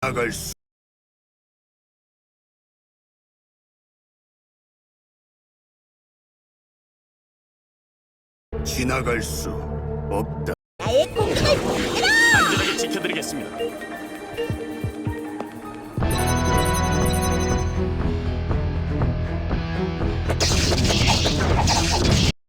나갈 수 지나갈 수 없다. 나의 공격을 받아라! 안전하게 지켜드리겠습니다.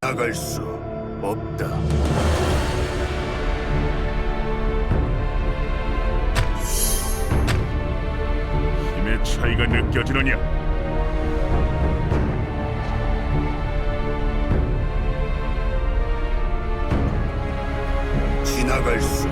나갈 수 없다. 차이가 느껴지느냐? 지나갈 수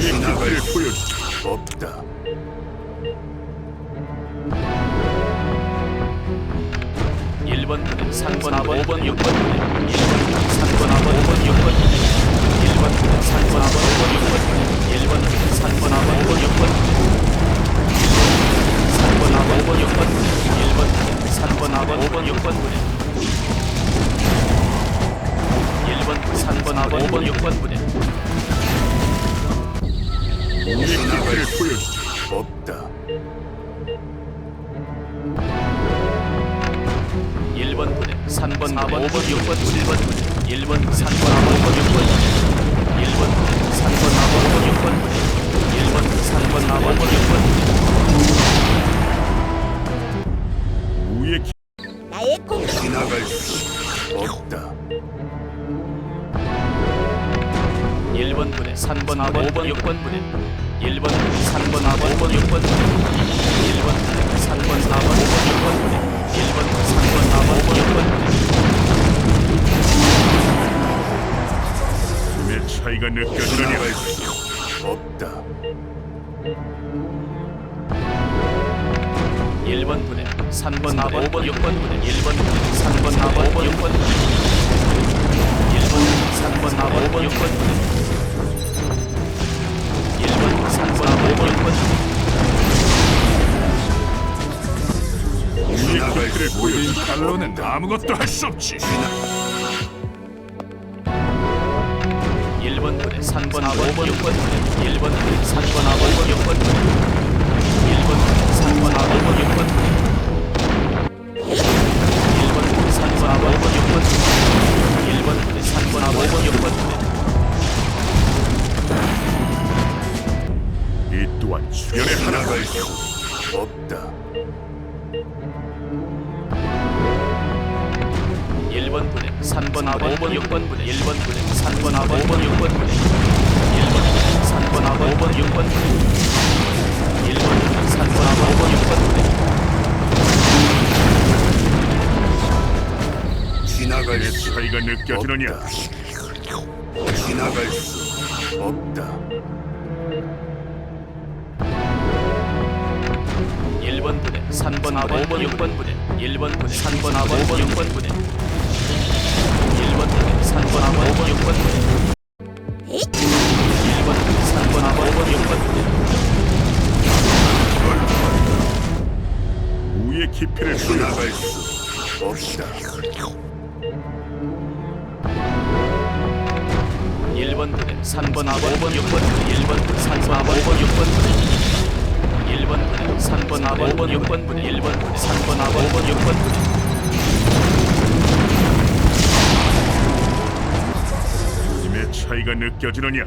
지나갈 길을 수 보여주. 없다. 일번 부대, 3번, 4번, 5번, 6번 부대. 1번, 3번, 4번, 5번, 6번 부대. 1번, 3번, 4번, 5번, 6번 부대. 1번, 3번, 4번, 5번, 6번 부대. 3번, 4번, 5번, 6번 부대. 1번, 3번, 4번, 5번, 6번 부대. 1번, 3번, 4번, 5번, 6번 부대. 우리의 지나갈 길을 수 보여주. 없다. 1번 부대, 3번, 4번, 5번, 6번, 7번 부대, 1번, 3번, 4번, 5번, 6번 부대, 1번, 3번, 4번, 5번, 6번 부대, 1번, 3번, 4번, 5번, 6번 부대. 우리의 길 나의 공격 지나갈 수 없다. 1번 부대, 3번, 4번, 5번, 6번 부대, 1번, 3번, 4번, 5번, 6번 부대, 1번, 3번, 4번, 5번, 6번 부대, 1번, 3번, 4번, 5번, 6번 부대. 힘의 차이가 느껴지느냐? 없다. 1번 부대, 3번, 4번, 5번, 6번 부대, 1번, 3번, 4번, 5번, 6번 부대, 1번, 3번, 4번, 5번, 6번 부대, 3번, 4번, 5번, 6번 부대. 우리의 지나갈 길을 수 보여주. 칼로는 아무것도 할 수 없지. 지나 1번 부대, 3번, 4번, 5번, 6번 부대, 1번, 3번, 4번, 5번, 6번 부대, 1번, 3번, 없다. 지나갈 수 없다. 1번 부대, 3번, 4번, 5번, 6번 부대, 1번 부대, 3번, 4번, 5번, 6번 부대, 1번 부대, 3번, 4번, 5번, 6번 부대, 1번 부대, 3번, 4번, 5번, 6번 부대, 우의 깊이를. 지나갈 수 없다. 1번 부대, 3번, 4번, 5번, 6번 부대, 1번 부대, 3번, 4번, 5번, 6번 부대, 1번 부대, 3번, 4번, 5번, 6번 부대, 1번 부대, 3번, 4번, 5번, 6번 부대. 힘의 차이가 느껴지느냐?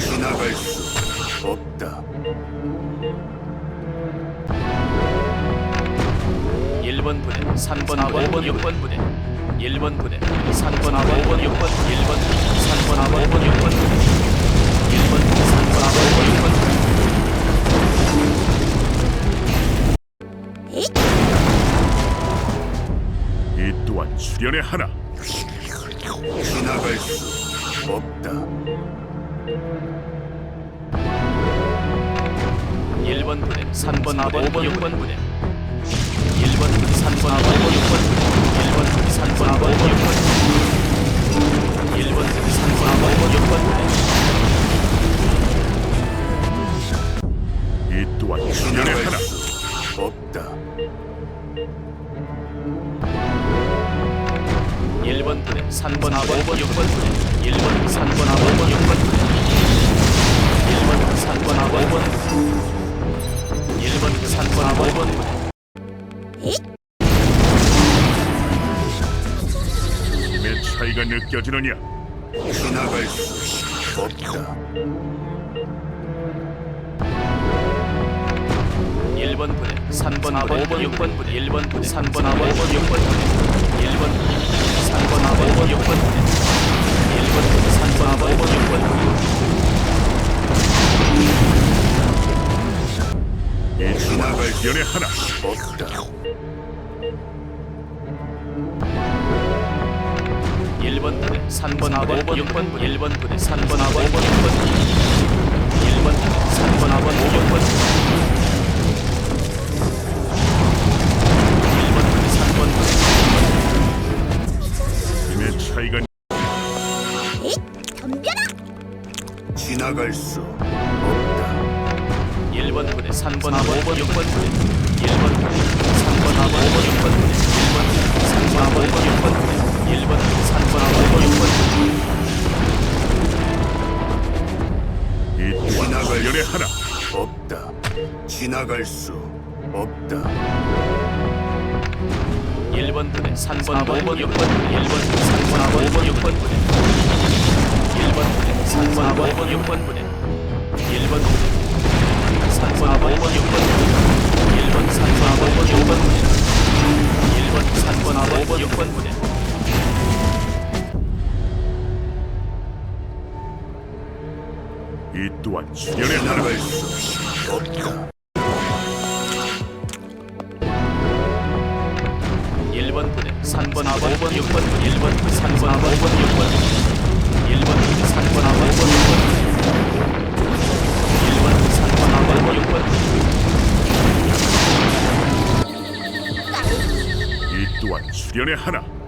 지나갈 수 없다. 1번 부대, 3번, 4번, 5번, 6번 부대, 1번 부대, 3번, 4번, 5번, 6번, 1번, 3번, 4번, 5번, 6번 부대, 1번, 3번, 4번, 5번, 6번 부대. 이 또한 수련의 하나. 지나갈 수 없다. 1번 부대 3번 4번 5번 6번 부대 1번 부대 3번 4번 5번 6번 부대 1 번 3번 4번 5번 6번 부대 1번 부대 3번 4번 5번 6번 부대 이 또한 지나갈 하나 수 없다. 1번 부대 3번 4번 5번 6번 부대 1번 3번 4번 5번 6번 부대 1번 3번 4번 5번 부대 1번 3번 4번 5번 부대 차이가 느껴지느냐 지나갈 수 없다. 1번 부대 3번 4번 5번 6번 부대 1번 부대 3번 4번 5번 6번 부대 1번 부대 3번 4번 5번 6번 부대 1번 부대 3번 4번 5번 6번 부대 지나갈 수 주연의 하나 없다. 1번 부대 3번 4번 5번 6번 부대 1번 부대 3번 4번 5번 6번 부대 1번 부대 3번 4번 5번 6번 부대 1번 부대 3번 부대 힘의 차이가 덤벼라 지나갈 수 없다. 1번 부대 3번 4번 5번 6번 부대 1번 부대 3번 4번 5번 6번 부대 1번 부대 3번 4번 5번 6번 부대 1번 부대 3번 4번 5번 6번 부대 이 또한 수 하나 없다. 지나갈 수 없다. 1번 부대 3번 4번. 5번 6번 부대 1번 부대 3번 4번 5번 6번 부대 1번 부대 3번 4번 5번 6번 부대 1번 부대 3번 4번 5번 6번 부대 1번 3번 4번 5번 6번 부대 1번 3번 4번 5번 6번 부대 이 또한 주연의 하나 지나갈 수 없다. 1번 부대 3번 4번 5번 6번 부대 1번 부대 3번 4번 5번 6번 부대 1번. 부대 3번. 4번 5번 6번 부대 1번. 부대 3번 4번 5번 6번. 부대 이 또한 주연의 하나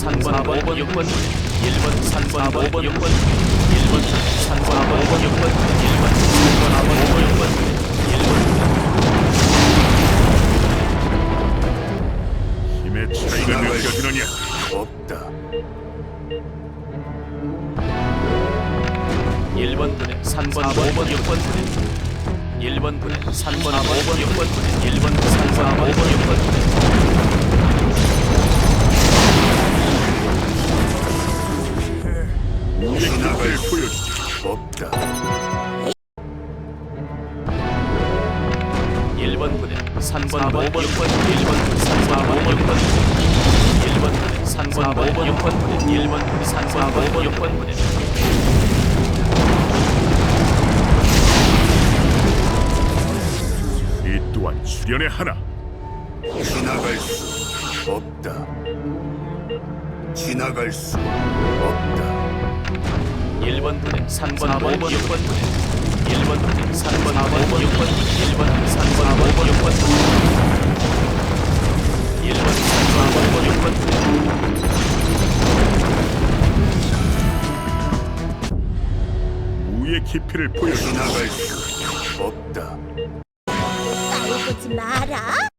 1번 부대 3번 4번 5번. 6번 부대 1번 3번 4번. 5번. 6번 부대 1번 3번 4번 5번. 6번. 부대 1번 3번 4번 5번. 6번 부대 1번 힘의 차이가 느껴지느냐? 수 없다. 1번 부대 3번 4번 5번 6번. 부대 1번 부대 3번 4번 5번 6번. 부대 1번 3번 4번 5번 6번 부대 나갈 보여주지 없다. 1번 부대 3번 4번 5번 6번 부대 1번 부대 3번 4번 5번 6번 부대 1번 부대 3번 4번 5번 6번 부대 1번 부대 3번 4번 5번 6번 부대 이 또한 주연의 하나 지나갈 수 없다. 지나갈 수 없다. 1번 부대 3번 4번 5번 6번 부대. 1번 부대 3번 4번 5번 6번 부대. 1번 부대 3번 4번 5번 6번 부대. 1번 3번 4번 5번 6번 부대. 우의 깊이를 보여주지 지나갈 수 없다. 싸우지 마라. 지나갈 수 1번 부대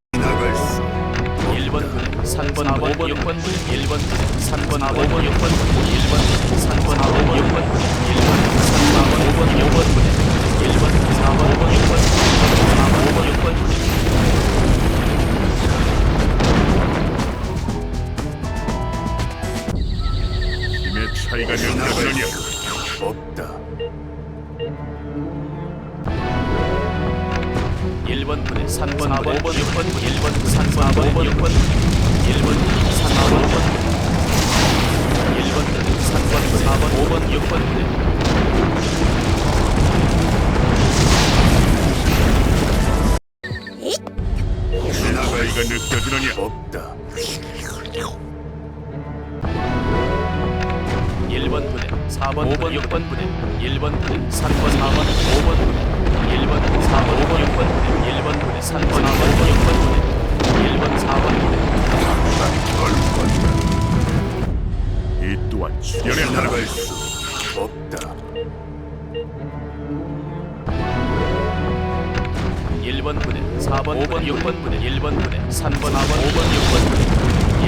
3번 4번 5번 6번 부대 1번 부대 3번 4번 5번 6번 부대 1번 부대 3번 4번 5번 6번 부대 1번 부대 3번 느껴지느냐? 없다. 1번 부대, 4번 5번 6번 부대, 1번 부대, 3번 4번 5번 부대, 1번 4번 5번 6번 부대, 1번 부대, 3번 4번 5번 6번 부대, 1번 4번 부대, 이 또한 수련의. 지나갈 수 없다. 1번 부대, 4번 5번 6번 부대, 1번 부대, 3번 4번 5번 6번 부대,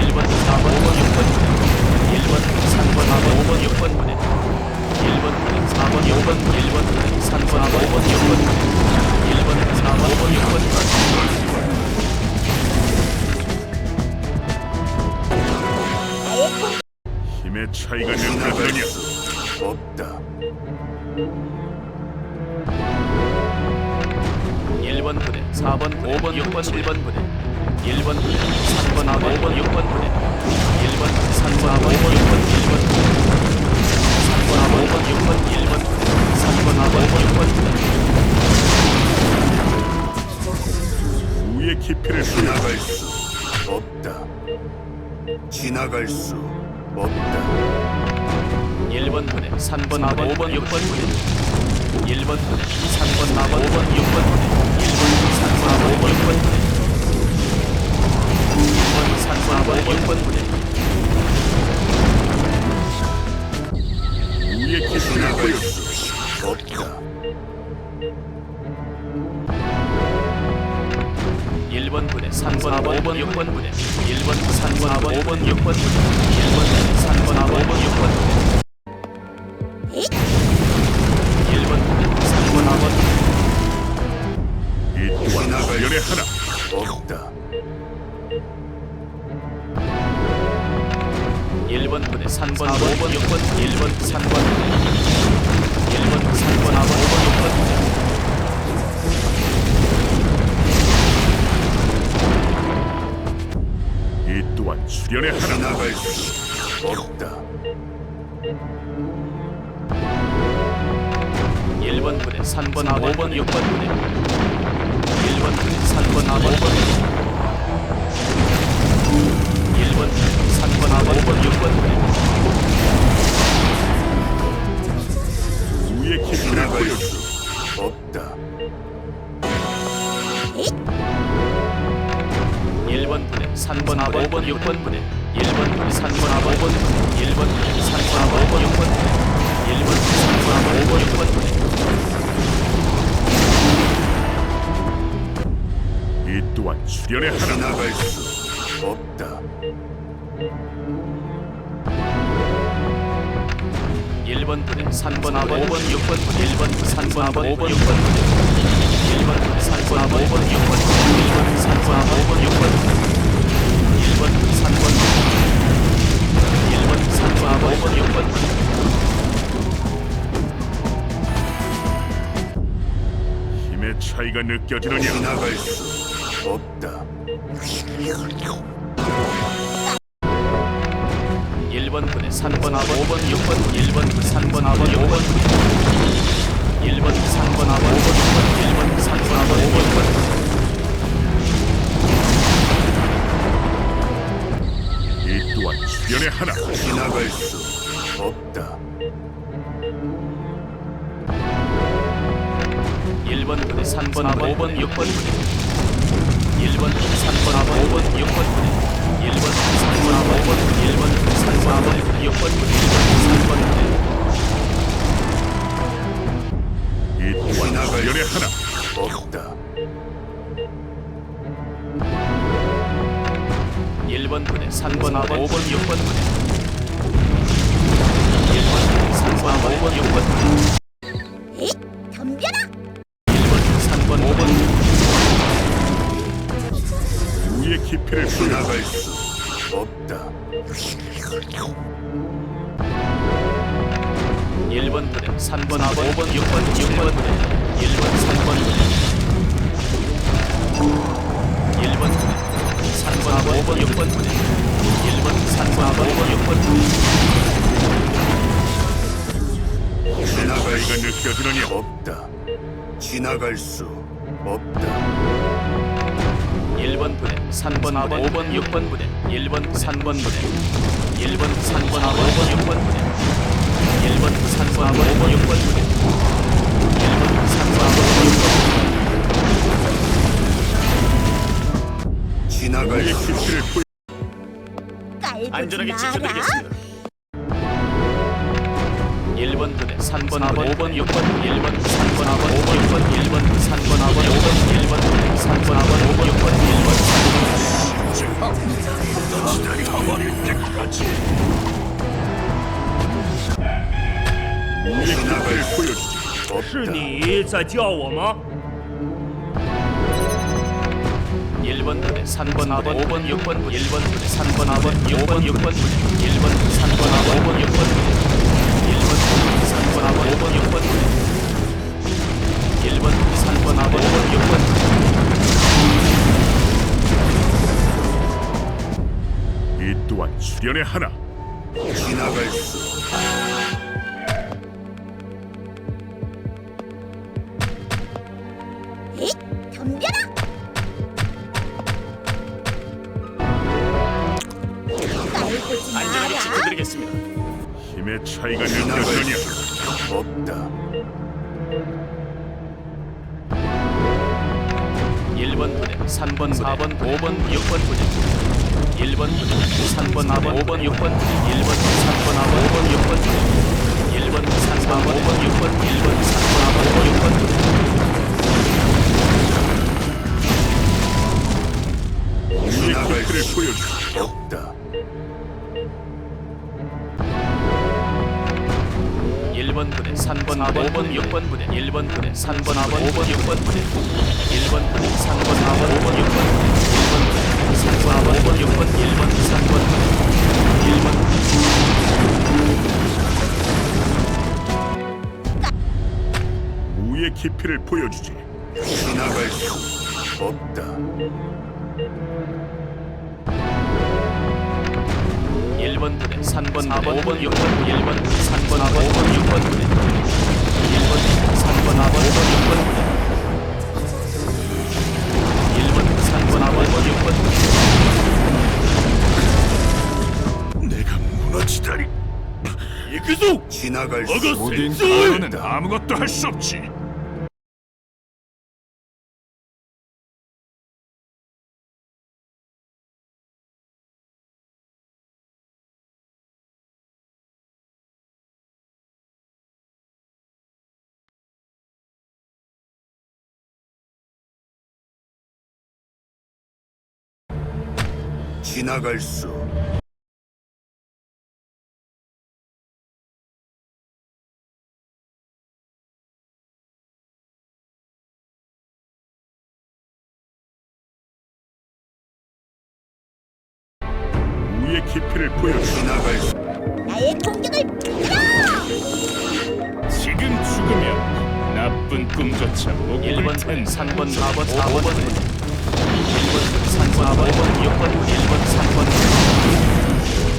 1번 4번 5번 6번 부대, 1번 3번 4번 5번 6번 부대, 1번 부대, 4번 6번 1번 부대, 3번 4번 5번 6번 부대, 1번 4번 5번 6번 부대. 힘의 차이가 4번, 5번, 6번, 7번 부대 1번 부대, 3번, 4번, 5번, 6번 부대 1번, 3번, 4번, 5번, 6번, 1번 부대 3번, 4번, 5번, 6번, 1번 부대 3번, 4번, 5번, 6번 부대 우의 깊이를. 지나갈 수 없다. 지나갈 수 없다. 1번 부대, 3번, 4번, 5번, 6번 부대 1번 부대, 3번, 4번, 5번, 6번 부대 1번, 3번, 4번, 5번, 6번 부대 1번, 3번, 4번, 6번 부대 우의 깊이를 지나갈 보여주라. 수 없다. 1번 부대, 3번, 4번, 5번, 6번 부대 1번, 3번, 4번, 5번, 6번 부대 1번, 3번, 4번, 5번, 6번 부대 4번, 5번, 6번 부대 1번 부대, 3번, 4번, 5번 부대 1번 부대, 3번, 4번, 5번, 6번 부대 1번 부대, 3번, 4번, 5번, 6번 부대 이 또한 수련의 하나. 지나갈 수 없다. 1번 부대, 3번, 4번, 5번, 6번 부대 1번 부대, 3번, 4번, 5번, 6번 부대 1번 부대, 3번, 4번, 5번, 6번 부대 1번 부대, 3번, 4번, 5번, 6번 부대 1번 부대, 3번 1번, 3번, 4번, 5번, 6번 부대 힘의 차이가 느껴지느냐? 지나갈 수 없다. 1번 부대, 3번, 4번, 5번, 6번, 1번 부대, 3번, 4번, 5번, 1번, 3번, 4번, 5번, 6번, 1번, 3번, 4번, 5번, 또한 수련의 하나. 지나갈 수 없다. 1번 부대, 3번, 4번, 5번, 6번 부대 1번 부대, 3번, 4번, 5번, 6번 부대 1번 부대, 3번, 4번, 5번 부대 1번 부대, 3번, 4번, 6번 부대 1번, 3번 부대 이 또한 수련의 수 하나. 없다. 1번 부대, 3번, 4번, 5번, 6번 부대 1번 부대, 3번, 4번, 5번, 6번 부대 에잇! 덤벼라! 1번, 3번, 5번 우의 깊이를. 지나갈 수 없다. 1번 부대, 3번, 4번, 5번, 6번, 6번 부대 1번, 3번 부대 1번 부대, 3번, 4번, 5번, 6번 부대 1번, 3번, 4번, 5번, 6번 부대 지나갈 차이가 수 느껴지느냐? 없다. 지나갈 수 없다. 1번 부대, 3번 4번 5번 6번 부대 1번 3번 부대 1번 3번 4번 5번 6번 부대 1번 3번 4번 5번 6번 부대 1번 3번 4번 5번 6번 부대 지나갈 우리의 수 깊이를 보여 깔보지 안전하게 마라. 지켜드리겠습니다 1번 부대 3번 4번 5번 6번 1번 3번 4번 5번 6번 1번 3번 4번 5번 1번 부대 3번 4번 5번 6번 1번 우리의 깊이를 보여주지 是 없다. 你在叫我吗？ 1번 부대 3번 4번 5번 6번 1번 부대 3번 4번 6번 6번 부대 1번 3번 4번 5번 6번 부대 1번 부대 3번 4번 5번 6번 부대 1번 부대 3번 4번 5번 6번 부대 이 또한 수련의 하나 지나갈 수 힘의 차이가 수 없다. 1번 부대 3번 4번 5번 6번 부대. 1번 부대 3번 4번 5번 6번 부대 1번 3번 4번 5번 6번 부대. 1번 3번 5번 6번 1번 3번 4번 5번 6번 부대. 수 보여주지 없다. 1번 부대 3번 4번 5번 6번 부대 1번 부대 3번 4번 5번 6번 부대 1번 부대 3번 4번 5번 6번 부대 1번 부대 3번 4번 5번 6번 1번 3번 부대 1번 우의 깊이를 보여주지 지나갈 수 없다. 1번 부대 3번 4번 5번 6번 1번 3번 4번 5번 6번 부대 1번 3번 4번 5번 6번 부대 1번 3번 4번 5번 6번 부대 내가 무너지다니. 이그도 지나갈 수 없다. 너는 아무것도 할 수 없지 지나갈 수 우의 깊이를 보여주지 지나갈 수 나의 공격을. 지금 죽으면 나쁜 꿈조차 못 1번 꿀 부대 텐데. 3번 4번 5번 부대 1번 3번 4번 5번 6번 1번 3번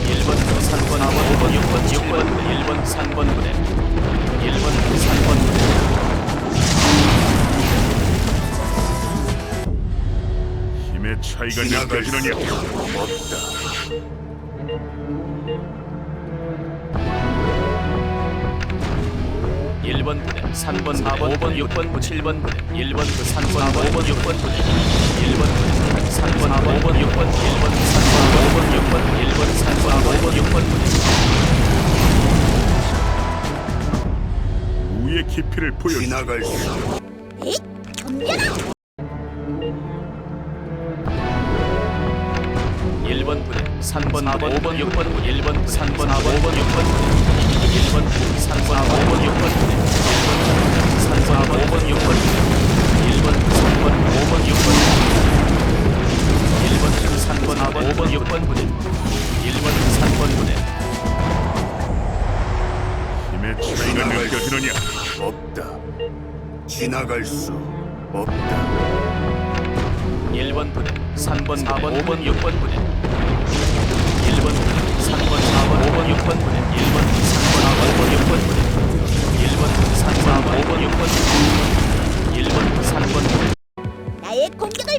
1번 3번 4번 5번 6번 6번 1번 3번 부대 1번 3번 부대 힘의 차이가 느껴지느냐 없다. 1번 부대 3번 4번 5번 6번 부 7번 부대 1번 그 3번 4번 5번 6번 부대 1번 부대 3번 4번 5번 6번 1번 3번 4번 5번 6번 1번 3번 4번 5번 6번 부대 우의 깊이를 보여주지 지나갈 수 에잇, 덤벼라. 1번 부대 3번 4번 5번 6번 부대 1번 3번 4번 5번 6번 부대 1번 3번 4번 5번 6번 부대 1번 3번 4번 5번 6번 부대 나갈 수 없다. 1번 부대 3번 4번 5번 6번 부대. 1번 부대 3번 4번 5번 6번 부대. 1번 3번 4번 5번 6번 부대. 1번 3번 4번 5번 6번 부대. 1번 3번 부대. 나의 공격을